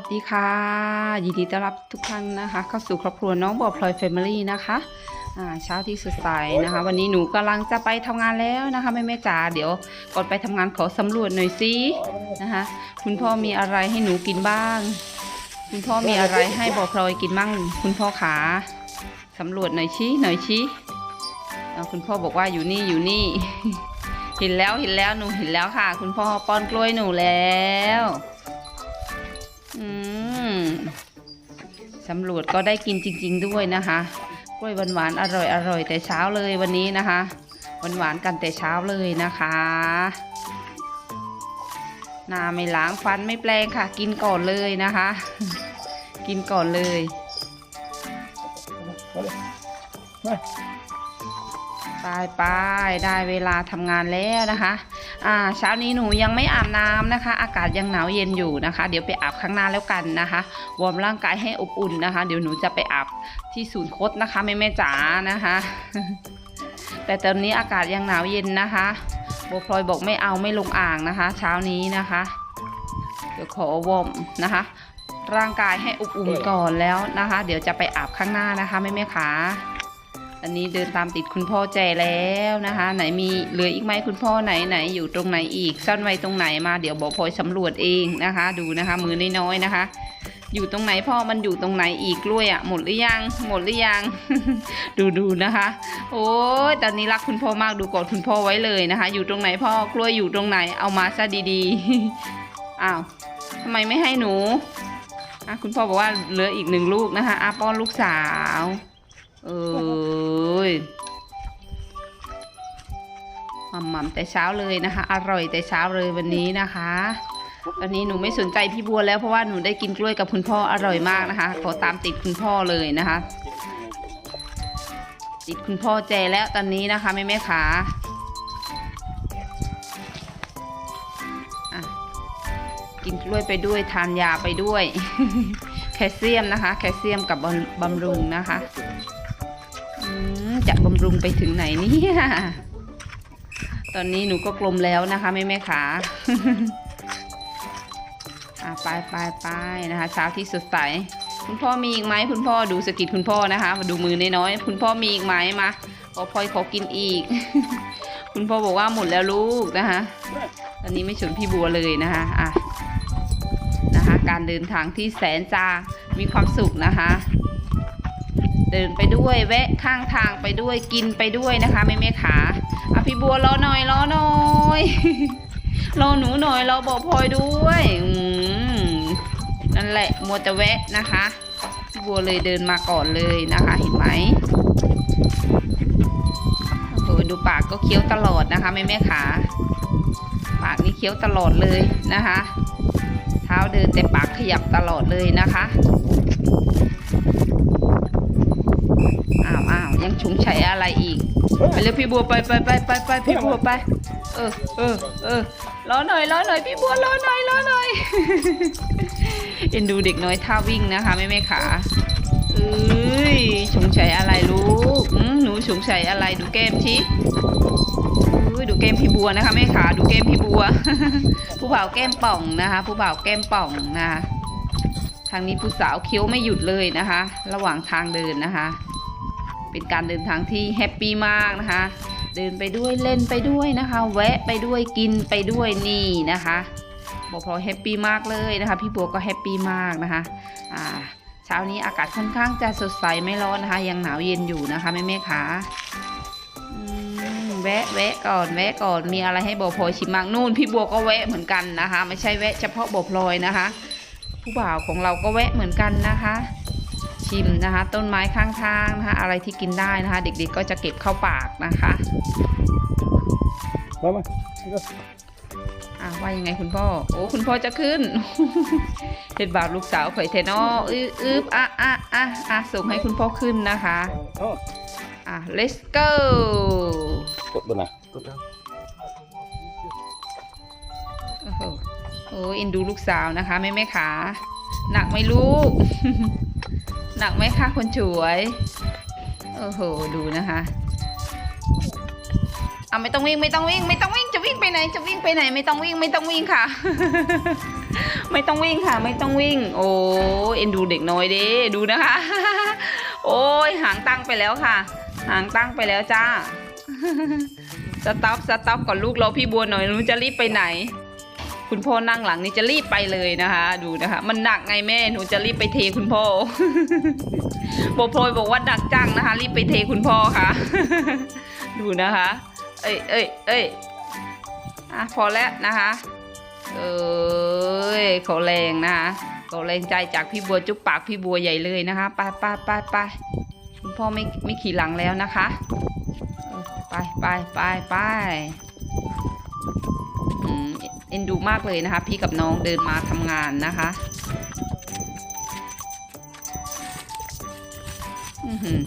วัสดีค่ะ ยินดีต้อนรับทุกท่านนะคะ เข้าสู่ครอบครัวน้องบอพลอยแฟมิลี่นะคะอ่าเช้าที่สดใสนะคะ วันนี้หนูกำลังจะไปทำงานแล้วนะคะแม่แม่จ๋าเดี๋ยวก่อนไปทำงานขอสำรวจหน่อยสินะคะ คุณพ่อมีอะไรให้หนูกินบ้าง คุณพ่อมีอะไรให้บอพลอยกินบ้าง คุณพ่อขาสำรวจหน่อยชี้หน่อยชี้คุณพ่อบอกว่าอยู่นี่อยู่นี่ เห็นแล้วเห็นแล้วหนูเห็นแล้วค่ะ คุณพ่อป้อนกล้วยหนูแล้ว อืมสำรวจก็ได้กินจริง ๆ ด้วยนะคะกล้วยหวานๆอร่อยอร่อยแต่เช้าเลยวันนี้นะคะหวานหวานๆกันแต่เช้าเลยนะคะหน้าไม่ล้างฟันไม่แปลงค่ะ กินก่อนเลยนะคะ กินก่อนเลยไปไปได้เวลาทำงานแล้วนะคะ อ่าเช้านี้หนูยังไม่อาบน้ำนะคะ อากาศยังหนาวเย็นอยู่นะคะ เดี๋ยวไปอาบข้างหน้าแล้วกันนะคะวอร์มร่างกายให้อบอุ่นนะคะ เดี๋ยวหนูจะไปอาบที่ศูนย์คดนะคะแม่แม่จ๋านะคะ แต่ตอนนี้อากาศยังหนาวเย็นนะคะโบพลอยบอกไม่เอาไม่ลงอ่างนะคะ เช้านี้นะคะ เดี๋ยวขอวอร์มนะคะ ร่างกายให้อบอุ่นก่อนแล้วนะคะ เดี๋ยวจะไปอาบข้างหน้านะคะแม่แม่ขา อันนี้เดินตามติดคุณพ่อแจแล้วนะคะ ไหนมีเหลืออีกไหมคุณพ่อไหนไหนอยู่ตรงไหนอีกซ่อนไว้ตรงไหนมาเดี๋ยวบอกพลอยสำรวจเองนะคะ ดูนะคะ มือน้อยๆนะคะ อยู่ตรงไหนพ่อมันอยู่ตรงไหนอีกกล้วยอะ่ะหมดหรือยังหมดหรือยัง ดูดูนะคะ โอ้ยตอนนี้รักคุณพ่อมากดูกอดคุณพ่อไว้เลยนะคะ อยู่ตรงไหนพ่อกล้วยอยู่ตรงไหนเอามาซะดีๆอ้าวทำไมไม่ให้หนูอะคุณพ่อบอกว่าเหลืออีกหนึ่งลูกนะคะอาป้อนลูกสาว เอ้ยหม่ำๆแต่เช้าเลยนะคะ อร่อยแต่เช้าเลยวันนี้นะคะตอนนี้หนูไม่สนใจพี่บัวแล้วเพราะว่าหนูได้กินกล้วยกับคุณพ่ออร่อยมากนะคะขอตามติดคุณพ่อเลยนะคะ ติดคุณพ่อแจแล้วตอนนี้นะคะแม่แม่ขาอะกินกล้วยไปด้วยทานยาไปด้วย แคลเซียมนะคะ แคลเซียมกับบำรุงนะคะ จะบำรุงไปถึงไหนเนี่ย ตอนนี้หนูก็กลมแล้วนะคะแม่แม่ขาอะไปไปไปนะคะเช้าที่สดใสคุณพ่อมีอีกไหมคุณพ่อดูสกิดคุณพ่อนะคะมาดูมือน้อยๆคุณพ่อมีอีกไหมมาขอพลอยขอกินอีก คุณพ่อบอกว่าหมดแล้วลูกนะคะ ตอนนี้ไม่ชนพี่บัวเลยนะคะอะนะคะ การเดินทางที่แสนจะมีความสุขนะคะ เดินไปด้วยแวะข้างทางไปด้วยกินไปด้วยนะคะแม่แม่ขาอะพี่บัวรอหน่อยรอหน่อยรอหนูหน่อยรอบอกพลอยด้วยอืมนั่นแหละมัวแต่แวะนะคะพี่บัวเลยเดินมาก่อนเลยนะคะ เห็นไหมโอ้ดูปากก็เคี้ยวตลอดนะคะแม่แม่ขาปากนี่เคี้ยวตลอดเลยนะคะ เท้าเดินแต่ปากขยับตลอดเลยนะคะ อ้าวอ้าวยังชุงชัยอะไรอีก ไปเร็วพี่บัวไปไปไปไปไปพี่บัวไป เออเออเออรอหน่อยรอหน่อยพี่บัวรอหน่อยรอหน่อยเอ็นดูเด็กน้อยท่าวิ่งนะคะแม่แม่ขาเอ้ยชงชัยอะไรลูกอืมหนูชงชัยอะไรดูแก้มชิอุ้ยดูแก้มพี่บัวนะคะแม่ขาดูแก้มพี่บัว ผู้บ่าวแก้มป่องนะคะ ผู้บ่าวแก้มป่องนะคะทางนี้ผู้สาวเคี้ยวไม่หยุดเลยนะคะ ระหว่างทางเดินนะคะ เป็นการเดินทางที่แฮปปี้มากนะคะ เดินไปด้วยเล่นไปด้วยนะคะ แวะไปด้วยกินไปด้วยนี่นะคะบอกพอแฮปปี้มากเลยนะคะ พี่บัวก็แฮปปี้มากนะคะอ่าเช้านี้อากาศค่อนข้างจะสดใสไม่ร้อนนะคะ ยังหนาวเย็นอยู่นะคะแม่แม่ขาแวะแวะก่อนแวะก่อนมีอะไรให้บอพลอยชิมบ้างนู่นพี่บัวก็แวะเหมือนกันนะคะ ไม่ใช่แวะเฉพาะบอพลอยนะคะ ผู้บ่าวของเราก็แวะเหมือนกันนะคะ ชิมนะคะ ต้นไม้ข้างทางนะคะ อะไรที่กินได้นะคะ เด็กๆก็จะเก็บเข้าปากนะคะมามาอะว่ายังไงคุณพ่อ โอ้คุณพ่อจะขึ้นเห็ดบาปลูกสาวข่อยเทนออื้ออื้ออะอะอะอะส่งให้คุณพ่อขึ้นนะคะโอ้อะ let's go กดบนน่ะกดแล้วโอ้โหโอ้เอ็นดูลูกสาวนะคะแม่แม่ขา หนักไหมลูก หนักไหมคะคนสวยโอ้โหดูนะคะเอะไม่ต้องวิ่งไม่ต้องวิ่งไม่ต้องวิ่งจะวิ่งไปไหนจะวิ่งไปไหนไม่ต้องวิ่งไม่ต้องวิ่งค่ะ ไม่ต้องวิ่งค่ะ ไม่ต้องวิ่ง โอ้เอ็นดูเด็กน้อยเด้ดูนะคะ โอ้ยหางตั้งไปแล้วค่ะ หางตั้งไปแล้วจ้าสต็อปสต็อปก่อนลูกรอพี่บัวหน่อยหนูจะรีบไปไหน คุณพ่อนั่งหลังนี่จะรีบไปเลยนะคะ ดูนะคะ มันหนักไงแม่หนูจะรีบไปเทคุณพ่อโบโพลอยบอกว่าหนักจังนะคะ รีบไปเทคุณพ่อค่ะ ดูนะคะ เอ้ยเอ้ยเอ้ยอะพอแล้วนะคะ เอ้ยเขาแรงนะคะเขาแรงใจจากพี่บัวจุ๊บปากพี่บัวใหญ่เลยนะคะไปไปไปไปคุณพ่อไม่ไม่ขี่หลังแล้วนะคะ ไปไปไปไป เอ็นดูมากเลยนะคะ พี่กับน้องเดินมาทำงานนะคะอือหือ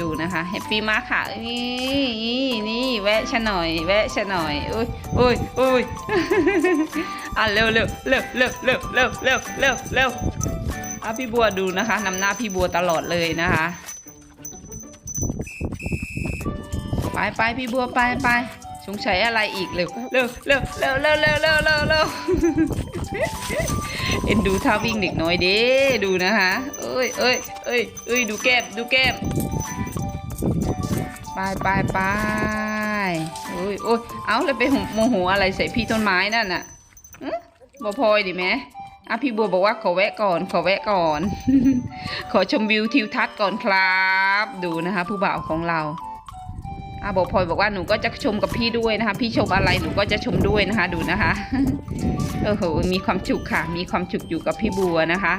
ดูนะคะแฮปปี้มากค่ะนี่นี่นี่แวะชะหน่อย แวะชะหน่อยอุ้ยอุ้ยอุ้ยอะเร็วเร็วเร็วเร็วเร็วเร็วเร็วเร็วเร็วอะพี่บัวดูนะคะนำหน้าพี่บัวตลอดเลยนะคะ ไปไปพี่บัวไปไป สงสัยอะไรอีกเร็วเร็วเร็วเร็วเร็วเร็วเร็วเร็วเร็วเอ็นดูท่าวิ่งเด็กน้อยเด้ดูนะคะเอ้ยเอ้ยเอ้ยเอ้ยดูแก้มดูแก้มไปไปไปโอ้ยโอ้ยเอาเลยไปโมโหอะไรใส่พี่ต้นไม้นั่นน่ะบัวพลอยดิแม่อะพี่บัวบอกว่าขอแวะก่อนขอแวะก่อน ขอชมวิวทิวทัศน์ก่อนครับ ดูนะคะ ผู้บ่าวของเรา อะบัวพลอยบอกว่าหนูก็จะชมกับพี่ด้วยนะคะ พี่ชมอะไรหนูก็จะชมด้วยนะคะ ดูนะคะโอ้โหมีความสุขค่ะ มีความสุขอยู่กับพี่บัวนะคะ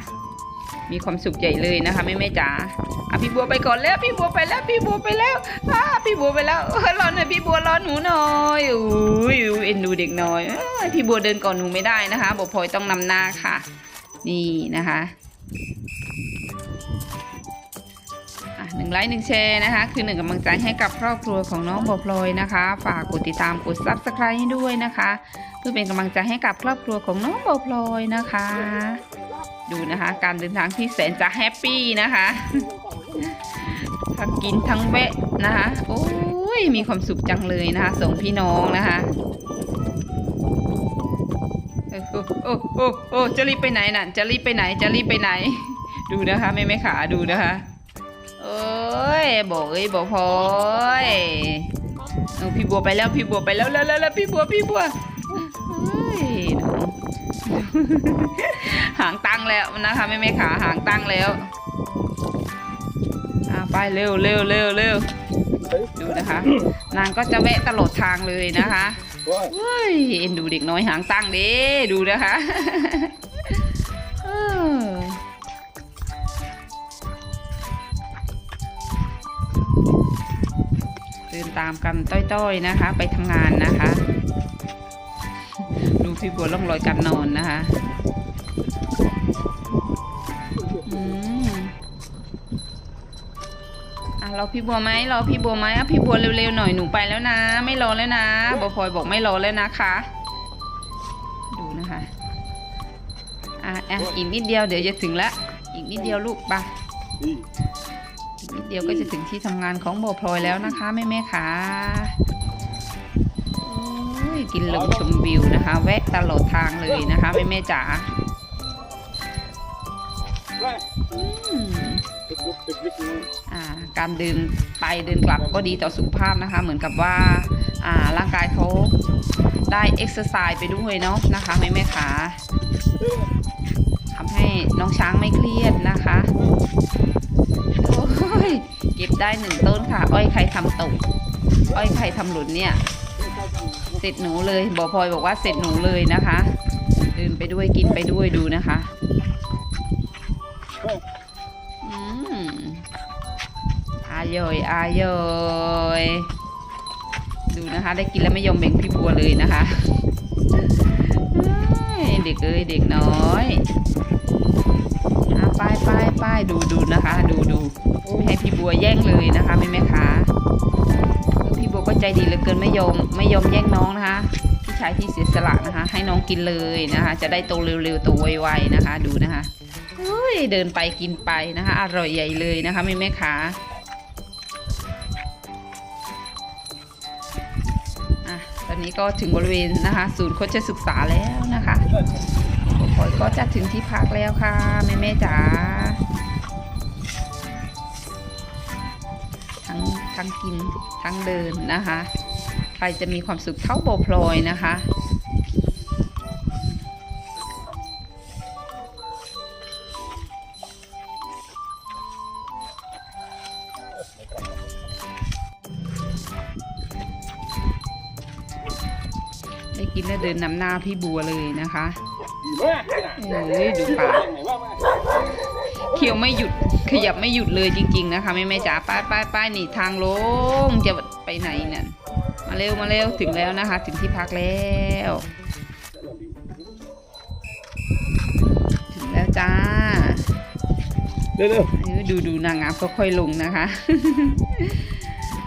มีความสุขใหญ่เลยนะคะแม่แม่จ๋าอะพี่บัวไปก่อนแล้วพี่บัวไปแล้ว พี่บัวไปแล้วอ่าพี่บัวไปแล้วเออรอหน่อยพี่บัวรอหนูหน่อยอุ้ยเอ็นดูเด็กน้อยอพี่บัวเดินก่อนหนูไม่ได้นะคะบอกพลอยต้องนำหน้าค่ะ นี่นะคะ หนึ่งไลค์หนึ่งแชร์นะคะ คือหนึ่งกำลังใจให้กับครอบครัวของน้องบอพลอยนะคะ ฝากกดติดตามกดซับสไครต์ให้ด้วยนะคะ เพื่อเป็นกำลังใจให้กับครอบครัวของน้องบอพลอยนะคะ ดูนะคะ การเดินทางที่แสนจะแฮปปี้นะคะทั้งกินทั้งแวะนะคะโอ้ยมีความสุขจังเลยนะคะส่งพี่น้องนะคะโอ้โอ้โอ้โอ้จะรีบไปไหนน่ะจะรีบไปไหนจะรีบไปไหน ดูนะคะแม่แม่ขาดูนะคะ เอ้ยบอกเอ้ยบอกพลอยเออพี่บัวไปแล้วพี่บัวไปแล้วแล้วแล้วพี่บัวพี่บัวเฮ้ยหนูหางตั้งแล้วนะคะแม่แม่ขาหางตั้งแล้วอะไปเร็วเร็วเร็วเร็วดูนะคะ นางก็จะแวะตลอดทางเลยนะคะเฮ้ยเอ็นดูเด็กน้อยหางตั้งเด้ดูนะคะ เดินตามกันต้อยๆนะคะ ไปทำงานนะคะ ดูพี่บัวล่องรอยการนอนนะคะอืมอะรอพี่บัวไหมรอพี่บัวไหมอะพี่บัวเร็วๆหน่อยหนูไปแล้วนะ ไม่รอแล้วนะบอพลอยบอกไม่รอแล้วนะคะ ดูนะคะอะอะอีกนิดเดียวเดี๋ยวจะถึงละอีกนิดเดียวลูกไป ดเดียวก็จะถึงที่ทำงานของโบพลอยแล้วนะคะแม่แม่ๆค่ะโอ้ยกินลมชมวิวนะคะ แวะตลอดทางเลยนะคะแม่แม่จ๋าอ่าการเดินไปเดินกลับก็ดีต่อสุขภาพนะคะ เหมือนกับว่าอ่าร่างกายเขาได้เอ็กซ์ไซส์ไปด้วยเนาะนะคะแม่แม่ขาทำให้น้องช้างไม่เครียดนะคะ เก็บได้หนึ่งต้นค่ะ อ้อยใครทำตก อ้อยใครทำหลุนเนี่ย เสร็จหนูเลยบอพลอยบอกว่าเสร็จหนูเลยนะคะเดินไปด้วยกินไปด้วยดูนะคะอายอยอายอยดูนะคะ ได้กินแล้วไม่ยอมแบ่งพี่บัวเลยนะคะเด็กเอ้ยเด็กน้อยอไปไปไปดูดูนะคะ ดูดู วแย่งเลยนะคะแม่แม่ขาพี่บัวก็ใจดีเหลือเกินไม่ยอมไม่ยอมแย่งน้องนะคะพี่ชายที่เสียสละนะคะ ให้น้องกินเลยนะคะ จะได้โตเร็วๆโตไวๆนะคะ ดูนะคะเฮ้ยเดินไปกินไปนะคะ อร่อยใหญ่เลยนะคะแม่แม่ขาอะตอนนี้ก็ถึงบริเวณนะคะ ศูนย์โคชศึกษาแล้วนะคะพอยก็จะถึงที่พักแล้วค่ะ แม่แม่จ๋า ทั้งทั้งกินทั้งเดินนะคะ ใครจะมีความสุขเท่าโบพลอยนะคะได้กินแล้วเดินนำหน้าพี่บัวเลยนะคะดีมากเลยนะเอ้ยดูปากไหนว่ามา เคี้ยวไม่หยุดขยับไม่หยุดเลยจริง ๆ นะคะแม่แม่จ๋าป้ายป้ายป้ายนี่ทางลงจะไปไหนเนี่ยมาเร็วมาเร็วถึงแล้วนะคะ ถึงที่พักแล้ว ถึงแล้วจ้าเร็วเออดูดูนางงามก็ค่อยลงนะคะ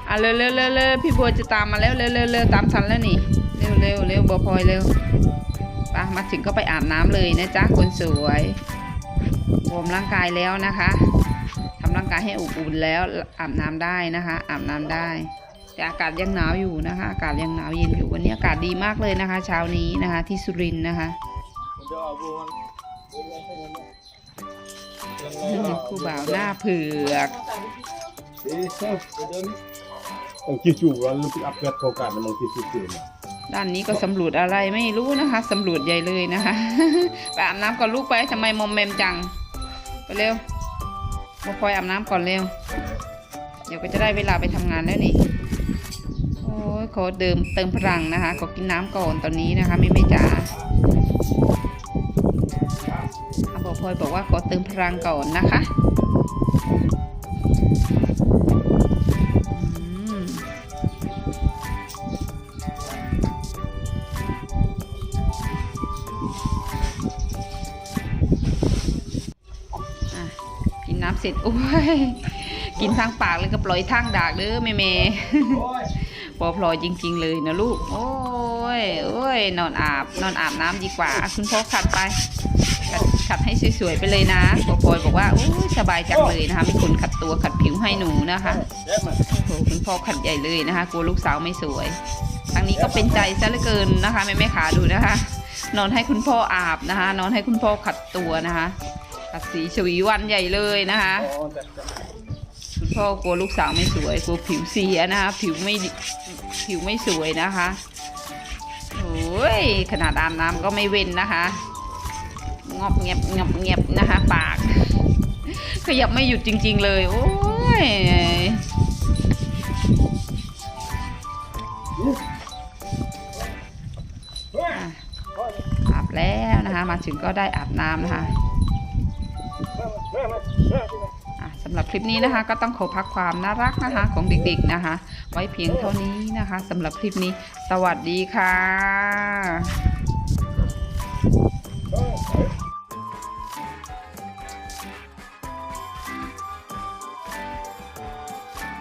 อะเร็วเร็วเร็วเร็วพี่บัวจะตามมาแล้วเร็วเร็วเร็วตามทันแล้วนี่เร็วเร็วเร็วบัวพลอยเร็วไปมาถึงก็ไปอาบน้ำเลยนะจ๊ะคนสวย วอร์มร่างกายแล้วนะคะทำร่างกายให้อบอุ่นแล้วอาบน้ำได้นะคะ อาบน้ำได้ แต่อากาศยังหนาวอยู่นะคะ อากาศยังหนาวเย็นอยู่วันนี้อากาศดีมากเลยนะคะ เช้านี้นะคะ ที่สุรินทร์นะคะครูบ่าวหน้าเผือกเอ๊ะเดี๋ยวเดี๋ยวนี้ต้องคิดอยู่ว่าเราไปอัพเดโครงการมันคิดอยู่นะด้านนี้ก็สำรวจอะไรไม่รู้นะคะสำรวจใหญ่เลยนะคะไปอาบน้ำก่อนลูกไปทำไมมอมแมมจัง ไปเร็วมาพลอยอาบน้ำก่อนเร็ว เดี๋ยวก็จะได้เวลาไปทำงานแล้วนี่ โอ้ยขอเดิมเติมพลังนะคะ ขอกินน้ำก่อนตอนนี้นะคะไม่ไม่จ๋าบอกพลอยบอกว่าขอเติมพลังก่อนนะคะ ร็จโอ้ยกินทางปากเลยก็ปล่อยทางดากเด้อแม่เมโอ้ยปอพลอยจริง ๆ เลยนะลูก โอ้ยโอ้ยนอนอาบนอนอาบน้ำดีกว่า คุณพ่อขัดไปขัดขัดให้สวยๆไปเลยนะปอพลอยบอกว่าโอ้ยสบายจังเลยนะคะมีคนขัดตัวขัดผิวให้หนูนะคะโอ้โหคุณพ่อขัดใหญ่เลยนะคะกลัวลูกสาวไม่สวยทางนี้ก็เป็นใจซะเหลือเกินนะคะแม่แม่ขาดูนะคะ นอนให้คุณพ่ออาบนะคะ นอนให้คุณพ่อขัดตัวนะคะ ขัดสีชวีวันใหญ่เลยนะคะคุณพ่อกลัวลูกสาวไม่สวยกลัวผิวเสียนะคะผิวไม่ผิวไม่สวยนะคะโอ้ยขนาดอาบน้ำก็ไม่เว้นนะคะงอบเงียบงอบเงียบนะคะ ปากขยับไม่หยุดจริง ๆ เลย โอ้ยอาบแล้วนะคะ มาถึงก็ได้อาบน้ำนะคะ สำหรับคลิปนี้นะคะ ก็ต้องขอพักความน่ารักนะคะของเด็กๆนะคะ ไว้เพียงเท่านี้นะคะสำหรับคลิปนี้ สวัสดีค่ะ